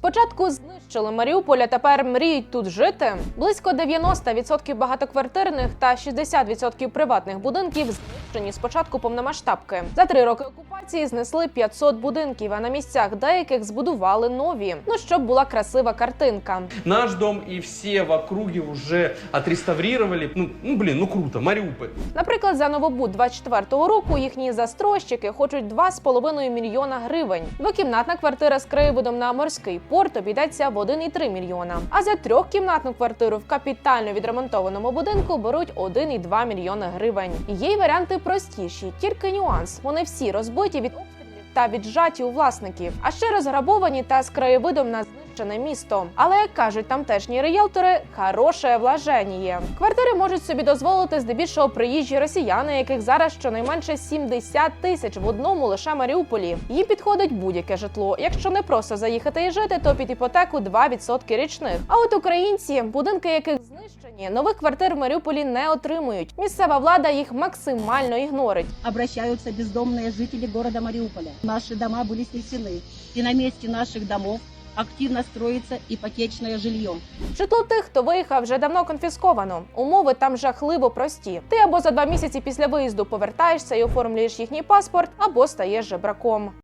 Спочатку знищили Маріуполь, а тепер мріють тут жити. Близько 90% багатоквартирних та 60% приватних будинків знищені з початку повномасштабки. За три роки окупації знесли 500 будинків, а на місцях деяких збудували нові. Ну щоб була красива картинка. Наш дом и все в округе уже отреставрировали. Ну, ну блин, ну круто, Мариуполь. Наприклад, за новобуд 24-го року їхні застройщики хочуть 2,5 мільйона гривень. Двокімнатна квартира з краєвидом на морський порт обійдеться в 1,3 мільйона. А за трьохкімнатну квартиру в капітально відремонтованому будинку беруть 1,2 мільйона гривень. Є й варіанти простіші, тільки нюанс. Вони всі розбиті від обстрілів та віджаті у власників, а ще розграбовані та з краєвидом на знищене місто. Але як кажуть тамтешні риелтори, хороше вложення. Квартири можуть собі дозволити здебільшого приїжджі росіяни, яких зараз щонайменше 70 тисяч в одному лише Маріуполі. Їм підходить будь-яке житло. Якщо не просто заїхати і жити, то під іпотеку 2% річних. А от українці, будинки яких знищені, нових квартир в Маріуполі не отримують. Місцева влада їх максимально ігнорить. обращаются бездомные жители города Мариуполя. Наши дома были снесены, и на месте наших домов активно строїться іпотечне жилье. Житло тих, хто виїхав, вже давно конфісковано. Умови там жахливо прості. Ти або за два місяці після виїзду повертаєшся і оформлюєш їхній паспорт, або стаєш жебраком.